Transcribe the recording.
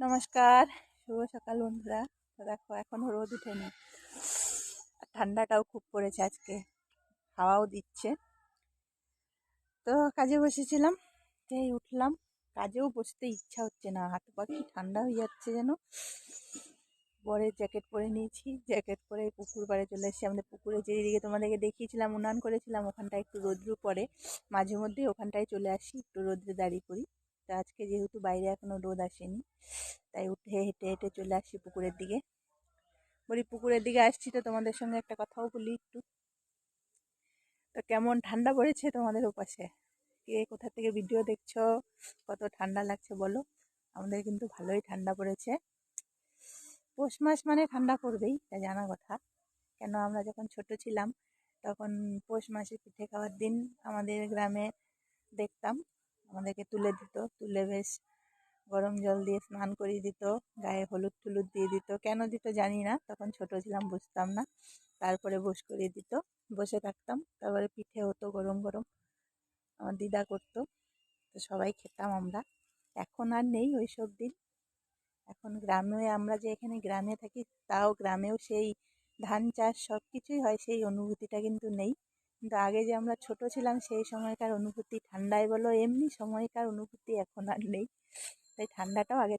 নমস্কার, শুভ সকাল বন্ধুরা। দেখো এখনও রোদ উঠেনি। ঠান্ডাটাও খুব পড়েছে আজকে। হাওয়াও দিচ্ছে। তো কাজে বসেছিলাম এই উঠলাম। কাজেও বসতে ইচ্ছা হচ্ছে না। হাত পা কি ঠান্ডা হয়ে যাচ্ছে যেন। বরের জ্যাকেট পরে নিয়েছি। জ্যাকেট পরে পুকুর পাড়ে চলে এসেছি। আমাদের পুকুরে যেদিকে তোমাদেরকে দেখিয়েছিলাম, উনান করেছিলাম, ওখানটায় একটু রোদ্রু পরে মাঝে মধ্যে ওখানটায় চলে আসি, একটু রোদ্রে দাঁড়িয়ে করি তো আজকে যেহেতু বাইরে এখনও রোদ আসেনি, তাই উঠে হেঁটে হেঁটে চলে আসি পুকুরের দিকে। বলি, পুকুরের দিকে আসছি তো তোমাদের সঙ্গে একটা কথাও বলি একটু। তো কেমন ঠান্ডা পড়েছে তোমাদের ওপাশে? কে কোথা থেকে ভিডিও দেখছ? কত ঠান্ডা লাগছে বলো? আমাদের কিন্তু ভালোই ঠান্ডা পড়েছে। পৌষ মাস মানে ঠান্ডা পড়বেই তা জানা কথা। কেন আমরা যখন ছোট ছিলাম, তখন পৌষ মাসে পিঠে খাওয়ার দিন আমাদের গ্রামে দেখতাম আমাদেরকে তুলে দিত। তুলে বেশ গরম জল দিয়ে স্নান করিয়ে দিত, গায়ে হলুদ টুলুদ দিয়ে দিত। কেন দিত জানি না, তখন ছোট ছিলাম, বুঝতাম না। তারপরে বস করিয়ে দিত, বসে থাকতাম। তারপরে পিঠে হতো গরম গরম, আমার দিদা করতো, তো সবাই খেতাম আমরা। এখন আর নেই ওই সব দিন। এখন গ্রামে আমরা যে এখানে গ্রামে থাকি, তাও গ্রামেও সেই ধান চাষ সব কিছুই হয়, সেই অনুভূতিটা কিন্তু নেই। কিন্তু আগে যে আমরা ছোট ছিলাম সেই সময়কার অনুভূতি ঠান্ডায় বলো, এমনি সময়কার অনুভূতি এখন আর নেই। তাই ঠান্ডাটাও আগের